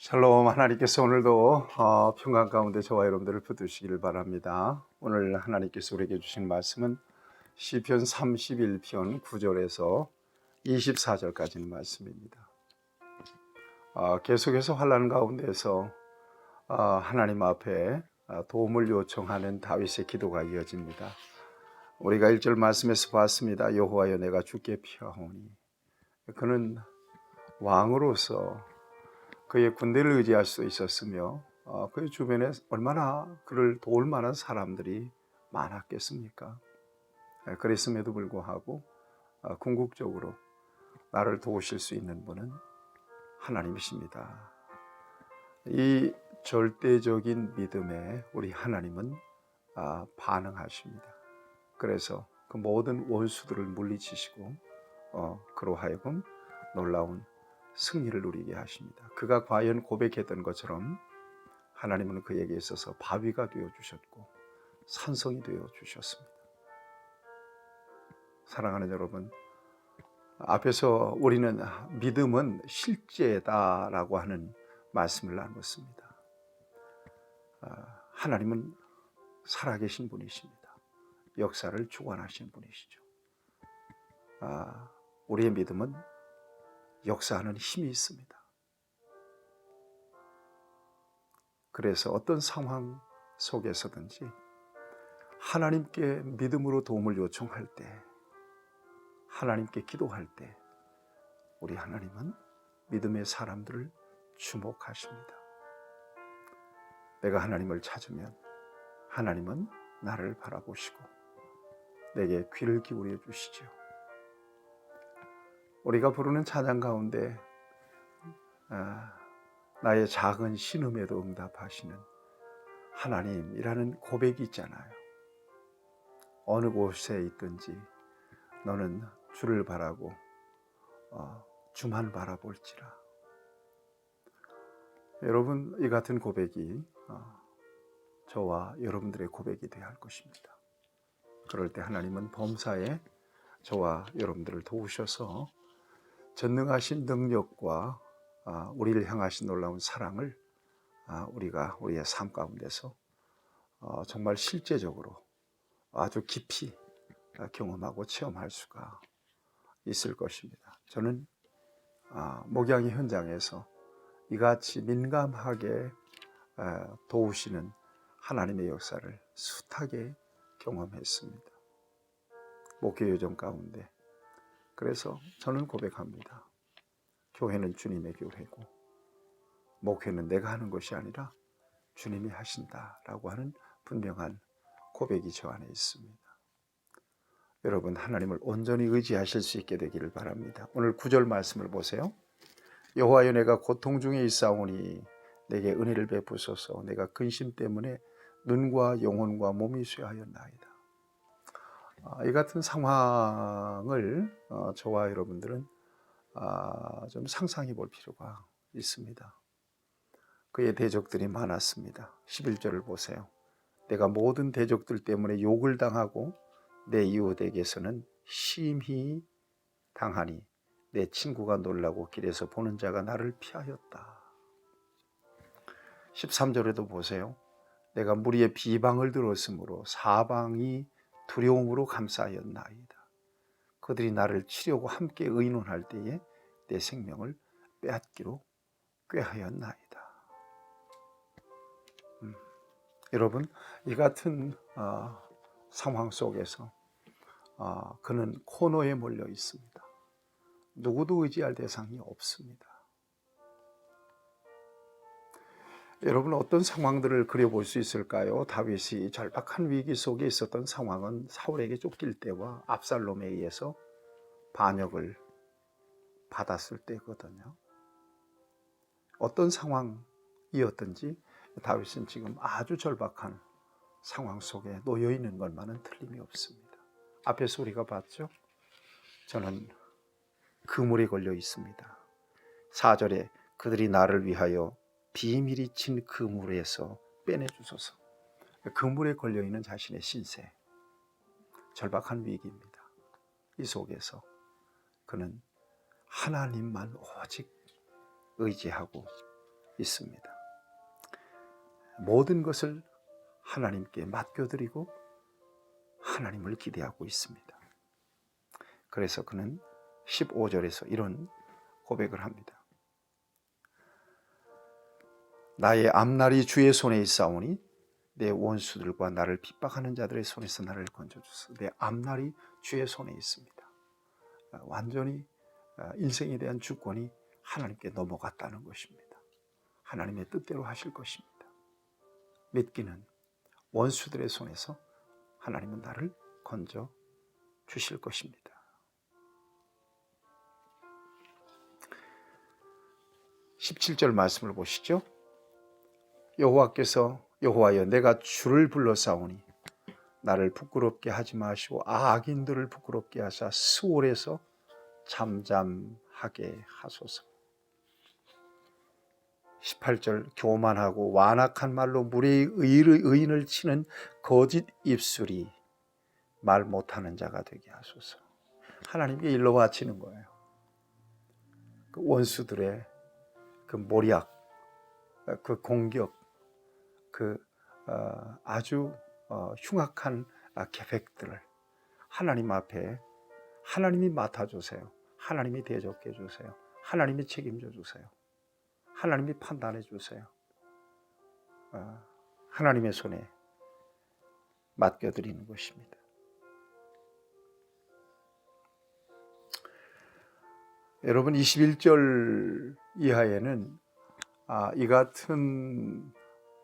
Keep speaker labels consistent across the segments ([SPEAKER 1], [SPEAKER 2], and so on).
[SPEAKER 1] 샬롬 하나님께서 오늘도 어, 평강 가운데 저와 여러분들을 붙드시기를 바랍니다. 오늘 하나님께서 우리에게 주신 말씀은 시편 31편 9절에서 24절까지는 말씀입니다. 어, 계속해서 환란 가운데서 어, 하나님 앞에 어, 도움을 요청하는 다윗의 기도가 이어집니다. 우리가 1절 말씀에서 봤습니다. 여호와여 내가 주께 피하오니 그는 왕으로서 그의 군대를 의지할 수 있었으며 어, 그의 주변에 얼마나 그를 도울 만한 사람들이 많았겠습니까? 예, 그랬음에도 불구하고 어, 궁극적으로 나를 도우실 수 있는 분은 하나님이십니다. 이 절대적인 믿음에 우리 하나님은 아, 반응하십니다. 그래서 그 모든 원수들을 물리치시고 어, 그로 하여금 놀라운 승리를 누리게 하십니다. 그가 과연 고백했던 것처럼 하나님은 그에게 있어서 바위가 되어 주셨고 산성이 되어 주셨습니다. 사랑하는 여러분, 앞에서 우리는 믿음은 실제다라고 하는 말씀을 나눴습니다. 아, 하나님은 살아계신 분이십니다. 역사를 주관하신 분이시죠. 아, 우리의 믿음은 역사하는 힘이 있습니다. 그래서 어떤 상황 속에서든지 하나님께 믿음으로 도움을 요청할 때, 하나님께 기도할 때, 우리 하나님은 믿음의 사람들을 주목하십니다. 내가 하나님을 찾으면 하나님은 나를 바라보시고 내게 귀를 기울여 주시지요. 우리가 부르는 찬양 가운데 아, 나의 작은 신음에도 응답하시는 하나님이라는 고백이 있잖아요. 어느 곳에 있든지 너는 주를 바라고 어, 주만 바라볼지라. 여러분 이 같은 고백이 어, 저와 여러분들의 고백이 되어야 할 것입니다. 그럴 때 하나님은 범사에 저와 여러분들을 도우셔서 전능하신 능력과 아, 우리를 향하신 놀라운 사랑을 아, 우리가 우리의 삶 가운데서 어, 정말 실제적으로 아주 깊이 아, 경험하고 체험할 수가 있을 것입니다. 저는 목양의 현장에서 이같이 민감하게 도우시는 하나님의 역사를 숱하게 경험했습니다. 목회 여정 가운데 그래서 저는 고백합니다. 교회는 주님의 교회고 목회는 내가 하는 것이 아니라 주님이 하신다라고 하는 분명한 고백이 저 안에 있습니다. 여러분 하나님을 온전히 의지하실 수 있게 되기를 바랍니다. 오늘 구절 말씀을 보세요. 여호와여 내가 고통 중에 있사오니 내게 은혜를 베푸소서 내가 근심 때문에 눈과 영혼과 몸이 쇠하였나이다. 아, 이 같은 상황을 어, 저와 여러분들은 아, 좀 상상해 볼 필요가 있습니다. 그의 대적들이 많았습니다. 11절을 보세요. 내가 모든 대적들 때문에 욕을 당하고 내 이웃에게서는 심히 당하니 내 친구가 놀라고 길에서 보는 자가 나를 피하였다. 13절에도 보세요. 내가 무리의 비방을 들었으므로 사방이 두려움으로 감싸였나이다. 그들이 나를 치려고 함께 의논할 때에 내 생명을 빼앗기로 꾀하였나이다. 음, 여러분 이 같은 어, 상황 속에서 어, 그는 코너에 몰려 있습니다. 누구도 의지할 대상이 없습니다. 여러분 어떤 상황들을 그려볼 수 있을까요? 다윗이 절박한 위기 속에 있었던 상황은 사울에게 쫓길 때와 압살롬에 의해서 반역을 받았을 때거든요. 어떤 상황이었든지 다윗은 지금 아주 절박한 상황 속에 놓여 있는 것만은 틀림이 없습니다. 앞에서 우리가 봤죠? 저는 그물에 걸려 있습니다. 4절에 그들이 나를 위하여 비밀이 친 그 물에서 빼내주소서. 그 물에 걸려 있는 자신의 신세, 절박한 위기입니다. 이 속에서 그는 하나님만 오직 의지하고 있습니다. 모든 것을 하나님께 맡겨드리고 하나님을 기대하고 있습니다. 그래서 그는 15절에서 이런 고백을 합니다. 나의 앞날이 주의 손에 있사오니 내 원수들과 나를 핍박하는 자들의 손에서 나를 건져주소. 내 앞날이 주의 손에 있습니다. 완전히 인생에 대한 주권이 하나님께 넘어갔다는 것입니다. 하나님의 뜻대로 하실 것입니다. 믿기는 원수들의 손에서 하나님은 나를 건져 주실 것입니다. 17절 말씀을 보시죠. 여호와께서 여호와여 내가 주를 불러싸오니 나를 부끄럽게 하지 마시고 악인들을 부끄럽게 하사 수월에서 잠잠하게 하소서. 18절 교만하고 완악한 말로 무리의 의인을 치는 거짓 입술이 말 못하는 자가 되게 하소서. 하나님께 일러 바치는 거예요. 그 원수들의 그 모략, 그 공격, 그 어, 아주 어, 흉악한 아, 계획들을 하나님 앞에 하나님이 맡아주세요. 하나님이 대적해 주세요. 하나님이 책임져 주세요. 하나님이 판단해 주세요. 어, 하나님의 손에 맡겨드리는 것입니다. 여러분 21절 이하에는 아, 이 같은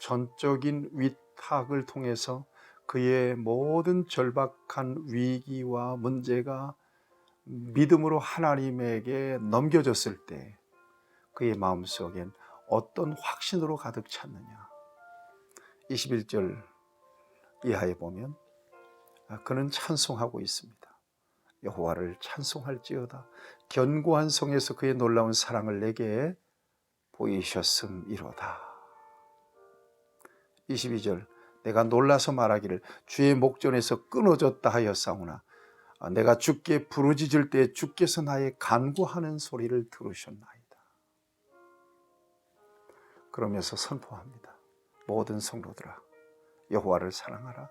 [SPEAKER 1] 전적인 위탁을 통해서 그의 모든 절박한 위기와 문제가 믿음으로 하나님에게 넘겨졌을 때 그의 마음속엔 어떤 확신으로 가득 찼느냐. 21절 이하에 보면 아, 그는 찬송하고 있습니다. 여호와를 찬송할지어다. 견고한 성에서 그의 놀라운 사랑을 내게 보이셨음이로다. 22절 내가 놀라서 말하기를 주의 목전에서 끊어졌다 하였사오나 아, 내가 주께 부르짖을 때 주께서 나의 간구하는 소리를 들으셨나이다. 그러면서 선포합니다. 모든 성도들아 여호와를 사랑하라.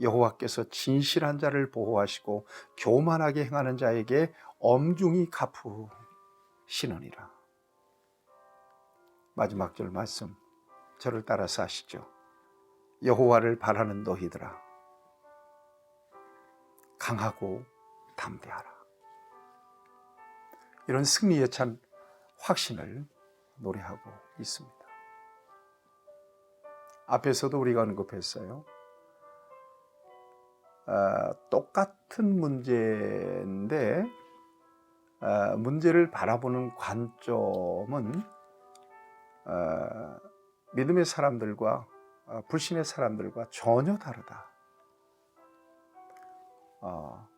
[SPEAKER 1] 여호와께서 진실한 자를 보호하시고 교만하게 행하는 자에게 엄중히 갚으시느니라. 마지막 절 말씀 저를 따라서 하시죠. 여호와를 바라는 너희들아 강하고 담대하라. 이런 승리에 찬 확신을 노래하고 있습니다. 앞에서도 우리가 언급했어요. 어, 똑같은 문제인데 어, 문제를 바라보는 관점은 어, 믿음의 사람들과 어, 불신의 사람들과 전혀 다르다. 어,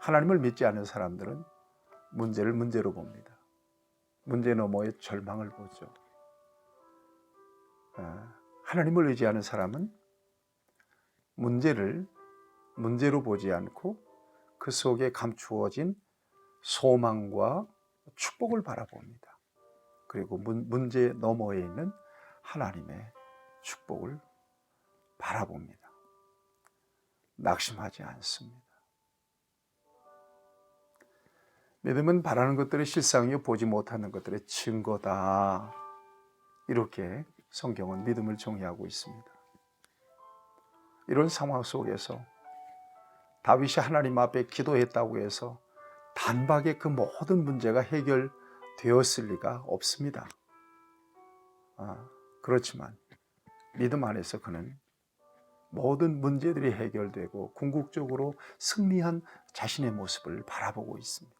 [SPEAKER 1] 하나님을 믿지 않는 사람들은 문제를 문제로 봅니다. 문제 너머의 절망을 보죠. 어, 하나님을 의지하는 사람은 문제를 문제로 보지 않고 그 속에 감추어진 소망과 축복을 바라봅니다. 그리고 문제 너머에 있는 하나님의 축복을 바라봅니다. 낙심하지 않습니다. 믿음은 바라는 것들의 실상이요 보지 못하는 것들의 증거다. 이렇게 성경은 믿음을 정의하고 있습니다. 이런 상황 속에서 다윗이 하나님 앞에 기도했다고 해서 단박에 그 모든 문제가 해결되었을 리가 없습니다. 아, 그렇지만 믿음 안에서 그는 모든 문제들이 해결되고 궁극적으로 승리한 자신의 모습을 바라보고 있습니다.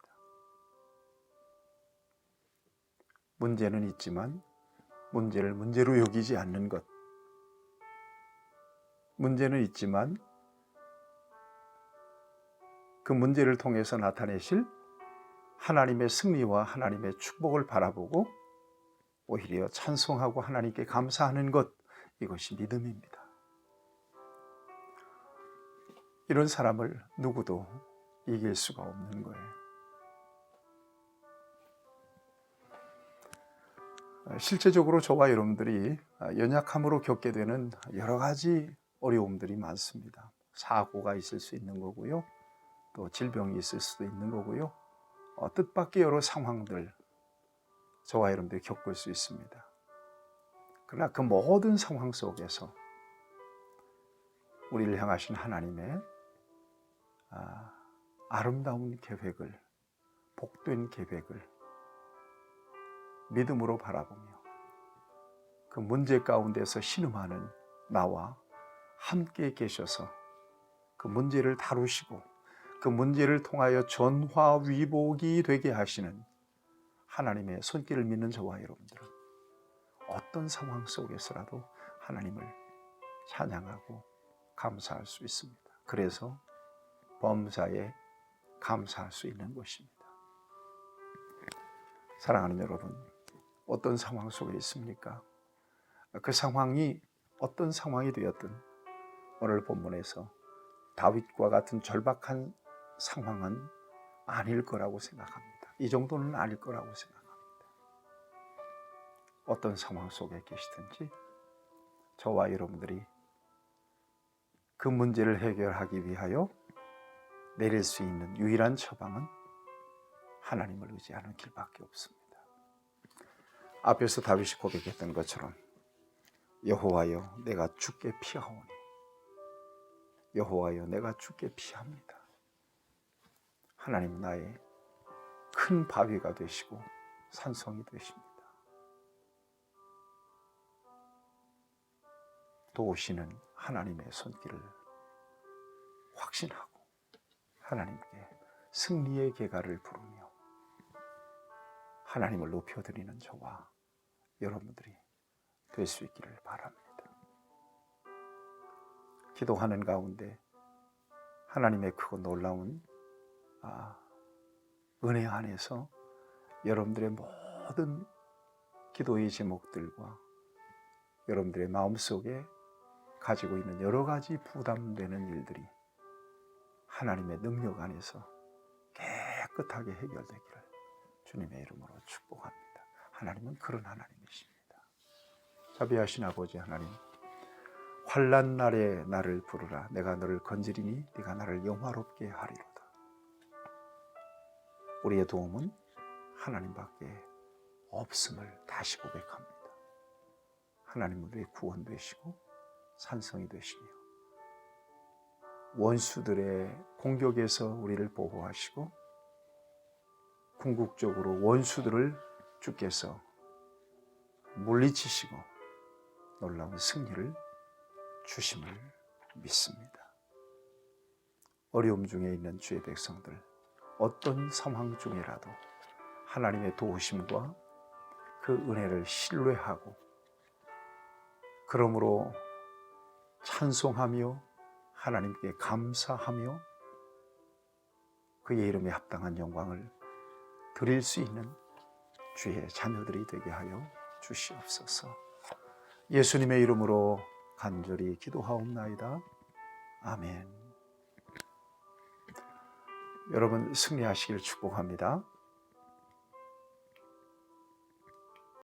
[SPEAKER 1] 문제는 있지만 문제를 문제로 여기지 않는 것. 문제는 있지만 그 문제를 통해서 나타내실 하나님의 승리와 하나님의 축복을 바라보고 오히려 찬송하고 하나님께 감사하는 것 이것이 믿음입니다. 이런 사람을 누구도 이길 수가 없는 거예요. 어, 실제적으로 저와 여러분들이 아, 연약함으로 겪게 되는 여러 가지 어려움들이 많습니다. 사고가 있을 수 있는 거고요. 또 질병이 있을 수도 있는 거고요. 어, 뜻밖의 여러 상황들 저와 여러분들이 겪을 수 있습니다. 그러나 그 모든 상황 속에서 우리를 향하신 하나님의 아, 아름다운 계획을 복된 계획을 믿음으로 바라보며 그 문제 가운데서 신음하는 나와 함께 계셔서 그 문제를 다루시고 그 문제를 통하여 전화위복이 되게 하시는 하나님의 손길을 믿는 저와 여러분들은 어떤 상황 속에서라도 하나님을 찬양하고 감사할 수 있습니다. 그래서 범사에 감사할 수 있는 것입니다. 사랑하는 여러분, 어떤 상황 속에 있습니까? 그 상황이 어떤 상황이 되었든 오늘 본문에서 다윗과 같은 절박한 상황은 아닐 거라고 생각합니다. 이 정도는 아닐 거라고 생각합니다. 어떤 상황 속에 계시든지 저와 여러분들이 그 문제를 해결하기 위하여 내릴 수 있는 유일한 처방은 하나님을 의지하는 길밖에 없습니다. 앞에서 다윗이 고백했던 것처럼 여호와여 내가 죽게 피하오니 여호와여 내가 죽게 피합니다. 하나님 나의 큰 바위가 되시고 산성이 되십니다. 도우시는 하나님의 손길을 확신하고 하나님께 승리의 계가를 부르며 하나님을 높여드리는 저와 여러분들이 될 수 있기를 바랍니다. 기도하는 가운데 하나님의 크고 놀라운 아, 은혜 안에서 여러분들의 모든 기도의 제목들과 여러분들의 마음속에 가지고 있는 여러 가지 부담되는 일들이 하나님의 능력 안에서 깨끗하게 해결되기를 주님의 이름으로 축복합니다. 하나님은 그런 하나님이십니다. 자비하신 아버지 하나님, 환란 날에 나를 부르라. 내가 너를 건지리니 네가 나를 영화롭게 하리로다. 우리의 도움은 하나님밖에 없음을 다시 고백합니다. 하나님은 우리의 구원 되시고 산성이 되시며 원수들의 공격에서 우리를 보호하시고 궁극적으로 원수들을 주께서 물리치시고 놀라운 승리를 주심을 믿습니다. 어려움 중에 있는 주의 백성들, 어떤 상황 중이라도 하나님의 도우심과 그 은혜를 신뢰하고 그러므로 찬송하며 하나님께 감사하며 그의 이름에 합당한 영광을 드릴 수 있는 주의 자녀들이 되게 하여 주시옵소서. 예수님의 이름으로 간절히 기도하옵나이다. 아멘. 여러분 승리하시길 축복합니다.